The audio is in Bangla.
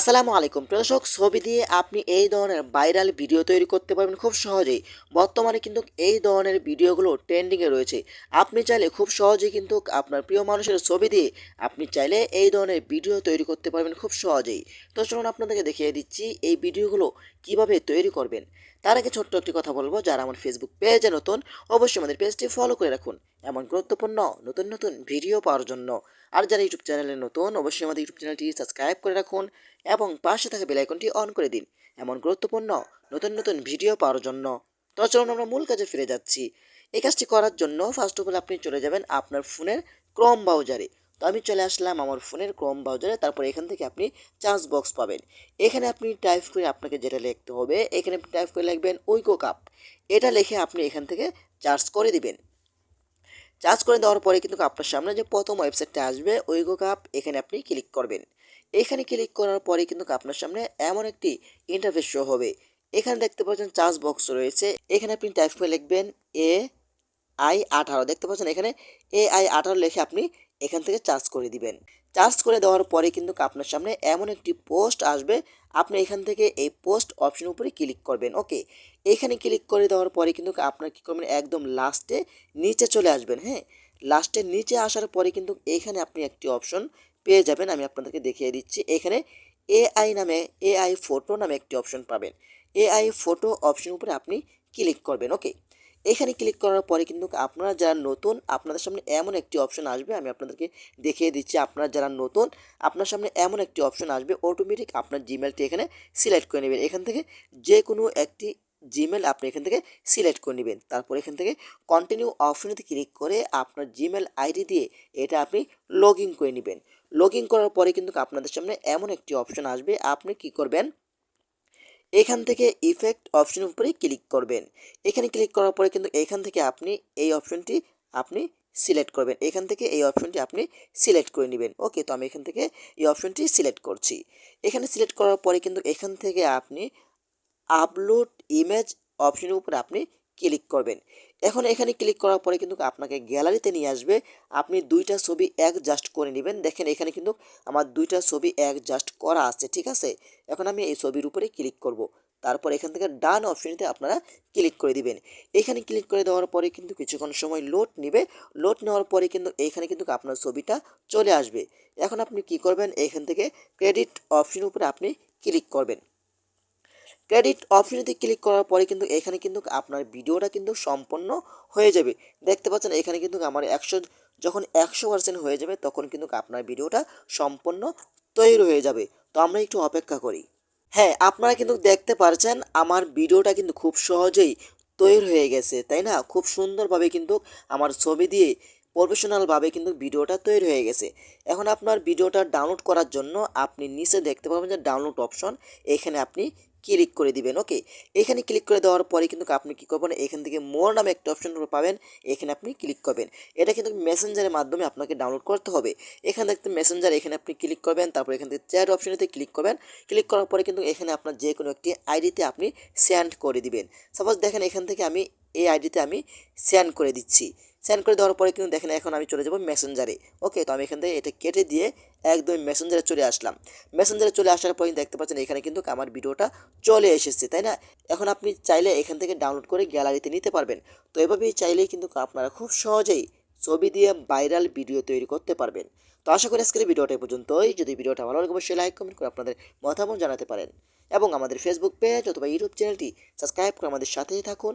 আসসালামু আলাইকুম। দর্শক ছবি দিয়ে আপনি এই ধরনের ভাইরাল ভিডিও তৈরি করতে পারবেন খুব সহজেই। বর্তমানে কিন্তু এই ধরনের ভিডিওগুলো ট্রেন্ডিংয়ে রয়েছে। আপনি চাইলে খুব সহজেই কিন্তু আপনার প্রিয় মানুষের ছবি দিয়ে আপনি চাইলে এই ধরনের ভিডিও তৈরি করতে পারবেন খুব সহজেই। তো চলুন আপনাদেরকে দেখিয়ে দিচ্ছি এই ভিডিওগুলো কীভাবে তৈরি করবেন। তার আগে ছোট্ট একটি কথা বলব, যারা আমার ফেসবুক পেজে নতুন, অবশ্যই আমাদের পেজটি ফলো করে রাখুন। এমন গুরুত্বপূর্ণ, নতুন নতুন ভিডিও পাওয়ার জন্য। আর যারা ইউটিউব চ্যানেলে নতুন, অবশ্যই আমাদের ইউটিউব চ্যানেলটি সাবস্ক্রাইব করে রাখুন এবং পাশে থাকা বেল আইকনটি অন করে দিন। এমন গুরুত্বপূর্ণ, নতুন নতুন ভিডিও পাওয়ার জন্য। তো চলুন আমরা মূল কাজে ফিরে যাচ্ছি। এই কাজটি করার জন্য ফার্স্ট অফ অল আপনি চলে যাবেন আপনার ফোনের ক্রম ব্রাউজারে তো আমি চলে আসলাম আমার ফোনের ক্রোম ব্রাউজারে, তারপর এখান থেকে আপনি চার্জ বক্স পাবেন। এখানে আপনি টাইপ করে আপনাকে যেটা লিখতে হবে, এখানে টাইপ করে লিখবেন উইকো কাপ এটা লিখে আপনি এখান থেকে চার্জ করে দিবেন। চার্জ করে দেওয়ার পরে কিন্তু আপনার সামনে যে প্রথম ওয়েবসাইটটা আসবে ওইগো কাপ এখানে আপনি ক্লিক করবেন। এখানে ক্লিক করার পরে কিন্তু আপনার সামনে এমন একটি ইন্টারফেস শো হবে। এখানে দেখতে পাচ্ছেন চার্জ বক্স রয়েছে। এখানে আপনি টাইপ করে লিখবেন এ আই আঠারো। দেখতে পাচ্ছেন, এখানে এ আই আঠারো লিখে আপনি এখান থেকে চার্জ করে দিবেন। চার্জ করে দেওয়ার পরে কিন্তু আপনার সামনে এমন একটি পোস্ট আসবে, আপনি এখান থেকে এই পোস্ট অপশনের উপরে ক্লিক করবেন ওকে এখানে ক্লিক করে দেওয়ার পরে কিন্তু আপনার কী করবেন, একদম লাস্টে নিচে চলে আসবেন হ্যাঁ? লাস্টে নিচে আসার পরে কিন্তু এখানে আপনি একটি অপশন পেয়ে যাবেন, আমি আপনাদেরকে দেখিয়ে দিচ্ছি। এখানে এআই নামে এআই ফটো নামে একটি অপশন পাবেন। এআই ফটো অপশন উপরে আপনি ক্লিক করবেন ওকে এখানে ক্লিক করার পরে কিন্তু আপনারা যারা নতুন, আপনাদের সামনে এমন একটি অপশন আসবে, আমি আপনাদেরকে দেখিয়ে দিচ্ছি, আপনারা যারা নতুন, আপনার সামনে এমন একটি অপশন আসবে অটোমেটিক আপনার জিমেলটি এখানে সিলেক্ট করে নেবেন। এখান থেকে যে কোনো একটি জিমেল আপনি এখান থেকে সিলেক্ট করে নেবেন। তারপর এখান থেকে কন্টিনিউ অপশনেতে ক্লিক করে আপনার জিমেল আইডি দিয়ে এটা আপনি লগ করে নেবেন। লগ করার পরে কিন্তু আপনাদের সামনে এমন একটি অপশন আসবে, আপনি কি করবেন? এখান থেকে ইফেক্ট অপশনের উপরে ক্লিক করবেন। এখানে ক্লিক করার পরে কিন্তু এখান থেকে আপনি এই অপশনটি আপনি সিলেক্ট করবেন। এখান থেকে এই অপশনটি আপনি সিলেক্ট করে নেবেন। ওকে তো আমি এখান থেকে এই অপশনটি সিলেক্ট করছি। এখানে সিলেক্ট করার পরে কিন্তু এখান থেকে আপনি আপলোড ইমেজ অপশনের উপরে আপনি ক্লিক করবেন। এখন এখানে ক্লিক করার পরে কিন্তু আপনাকে গ্যালারিতে নিয়ে আসবে। আপনি দুইটা ছবি এক জাস্ট করে নেবেন। দেখেন এখানে কিন্তু আমার দুইটা ছবি এক জাস্ট করা আছে, ঠিক আছে? এখন আমি এই ছবির উপরে ক্লিক করব। তারপর এখান থেকে ডান অপশনটিতে আপনারা ক্লিক করে দিবেন। এখানে ক্লিক করে দেওয়ার পরে কিন্তু কিছুক্ষণ সময় লোড নেবে। লোড নেওয়ার পরে কিন্তু এখানে কিন্তু আপনার ছবিটা চলে আসবে। এখন আপনি কি করবেন? এখান থেকে ক্রেডিট অপশন উপরে আপনি ক্লিক করবেন। ক্রেডিট অপশনেতে ক্লিক করার পরে কিন্তু এখানে কিন্তু আপনার ভিডিওটা কিন্তু সম্পন্ন হয়ে যাবে। দেখতে পাচ্ছেন এখানে কিন্তু আমার একশো, যখন একশো পার্সেন্ট হয়ে যাবে, তখন কিন্তু আপনার ভিডিওটা সম্পন্ন তৈরি হয়ে যাবে। তো আমরা একটু অপেক্ষা করি। হ্যাঁ আপনারা কিন্তু দেখতে পারছেন আমার ভিডিওটা কিন্তু খুব সহজেই তৈরি হয়ে গেছে, তাই না? খুব সুন্দরভাবে কিন্তু আমার ছবি দিয়ে প্রফেশনালভাবে কিন্তু ভিডিওটা তৈরি হয়ে গেছে। এখন আপনার ভিডিওটা ডাউনলোড করার জন্য আপনি নিচে দেখতে পাবেন যে ডাউনলোড অপশন এখানে আপনি ক্লিক করে দিবেন, ওকে? এখানে ক্লিক করে দেওয়ার পরে কিন্তু আপনি কী করবেন? এখান থেকে মোর নামে একটা অপশন পাবেন, এখানে আপনি ক্লিক করবেন। এটা কিন্তু মেসেঞ্জারের মাধ্যমে আপনাকে ডাউনলোড করতে হবে। এখানে দেখতে মেসেঞ্জার এখানে আপনি ক্লিক করবেন, তারপর এখান থেকে চ্যাট অপশনেতে ক্লিক করবেন। ক্লিক করার পরে কিন্তু এখানে আপনার যে কোনো একটি আইডিতে আপনি সেন্ড করে দিবেন। সাপোজ দেখেন এখান থেকে আমি এই আইডিতে আমি সেন্ড করে দিচ্ছি। সেন্ড করে দেওয়ার পরে কিন্তু দেখেন এখন আমি চলে যাব মেসেঞ্জারে ওকে তো আমি এখান থেকে এটা কেটে দিয়ে একদম মেসেঞ্জারে চলে আসলাম। মেসেঞ্জারে চলে আসার পরে দেখতে পাচ্ছেন এখানে কিন্তু আমার ভিডিওটা চলে এসেছে, তাই না? এখন আপনি চাইলে এখান থেকে ডাউনলোড করে গ্যালারিতে নিতে পারবেন। তো এভাবেই চাইলেই কিন্তু আপনারা খুব সহজেই ছবি দিয়ে ভাইরাল ভিডিও তৈরি করতে পারবেন। তো আশা করি আজকের ভিডিওটা পর্যন্তই। যদি ভিডিওটা ভালো লাগে, অবশ্যই লাইক কমেন্ট করে আপনাদের মতামত জানাতে পারেন। এবং আমাদের ফেসবুক পেজ অথবা ইউটিউব চ্যানেলটি সাবস্ক্রাইব করে আমাদের সাথেই থাকুন।